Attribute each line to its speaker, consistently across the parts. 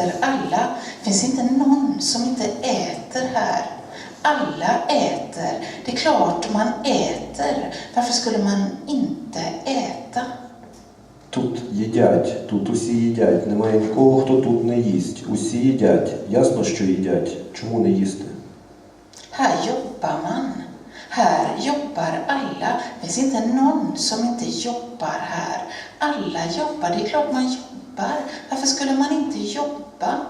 Speaker 1: äter alla. Det finns inte någon som inte äter här. Alla äter. Det är klart man äter. Varför skulle man inte äta?
Speaker 2: Тут їдять, тут усі їдять. Немає нікого, хто тут не їсть. Усі їдять. Ясно, що їдять. Чому не їсти?
Speaker 1: Här jobbar man. Här jobbar alla. Det finns inte någon som inte jobbar här. Alla jobbar. Det är klart man jobbar. Varför skulle man inte jobba?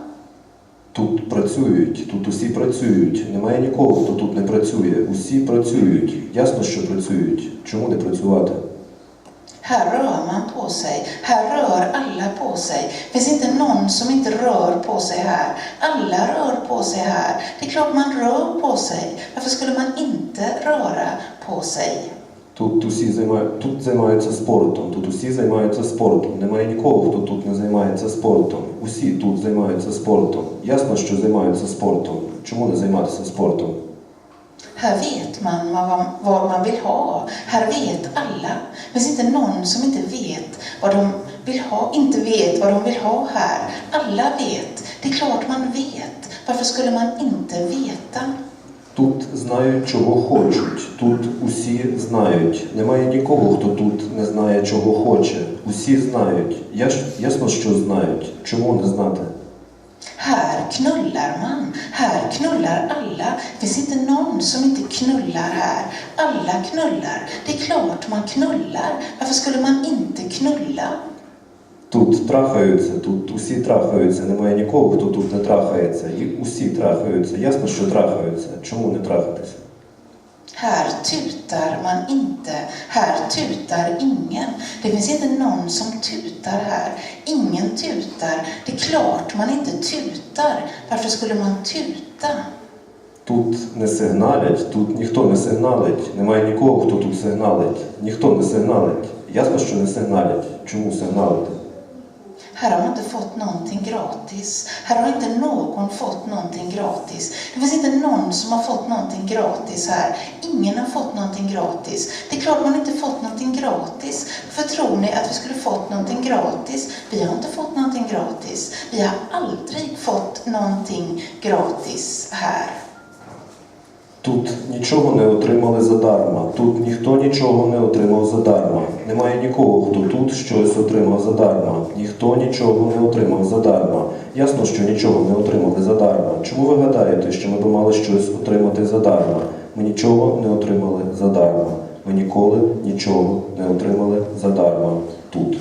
Speaker 2: Тут працюють, тут усі працюють. Немає нікого, хто тут не працює. Усі працюють. Ясно, що працюють. Чому не працювати?
Speaker 1: Här rör man på sig. Här rör alla på sig. Det finns inte någon som inte rör på sig här. Alla rör på sig här. Det är klart man rör på sig. Varför skulle man inte röra på sig?
Speaker 2: Тут усі займають, тут займаються спортом, тут усі займаються спортом. Немає нікого, хто тут не займається спортом. Усі тут займаються спортом. Ясно, що займаються спортом. Чому не займатися спортом?
Speaker 1: Här vet man vad man, vill ha. Här vet alla. Det finns inte någon som inte vet vad de vill ha, inte vet vad de vill ha här. Alla vet. Det är klart man vet. Varför skulle man inte veta?
Speaker 2: Тут знають, чого хочуть. Тут усі знають. Немає нікого, хто тут не знає, чого хоче. Усі знають. Я ж ясно, що знають. Чому не знати?
Speaker 1: Här knullar man. Här knullar alla. Det finns inte någon som inte knullar här. Alla knullar. Det är klart man knullar. Varför skulle man inte knulla?
Speaker 2: Тут трахаються, тут усі трахаються. Немає нікого, хто тут не трахається. І усі трахаються. Ясно, що трахаються. Чому не трахатися?
Speaker 1: Här tutar man inte. Här tutar ingen. Det finns inte någon som tutar här. Ingen tutar. Det är klart man inte tutar. Varför skulle man tuta?
Speaker 2: Тут не сигналять, тут ніхто не сигналить. Немає нікого, хто тут сигналить. Ніхто не сигналить. Ясно, що не сигналять. Чому сигналити?
Speaker 1: Här har man inte fått någonting gratis. Här har inte någon fått någonting gratis. Det finns inte någon som har fått någonting gratis här. Ingen har fått någonting gratis. Det är klart man inte fått någonting gratis. För tror ni att vi skulle fått någonting gratis? Vi har inte fått någonting gratis. Vi har aldrig fått någonting gratis här.
Speaker 2: Тут нічого не отримали задарма. Тут ніхто нічого не отримав задарма. Немає нікого, хто тут щось отримав задарма. Ніхто нічого не отримав задарма. Ясно, що нічого не отримали задарма. Чому ви гадаєте, що ми б мали щось отримати задарма? Ми нічого не отримали задарма. Ми ніколи нічого не отримали задарма тут.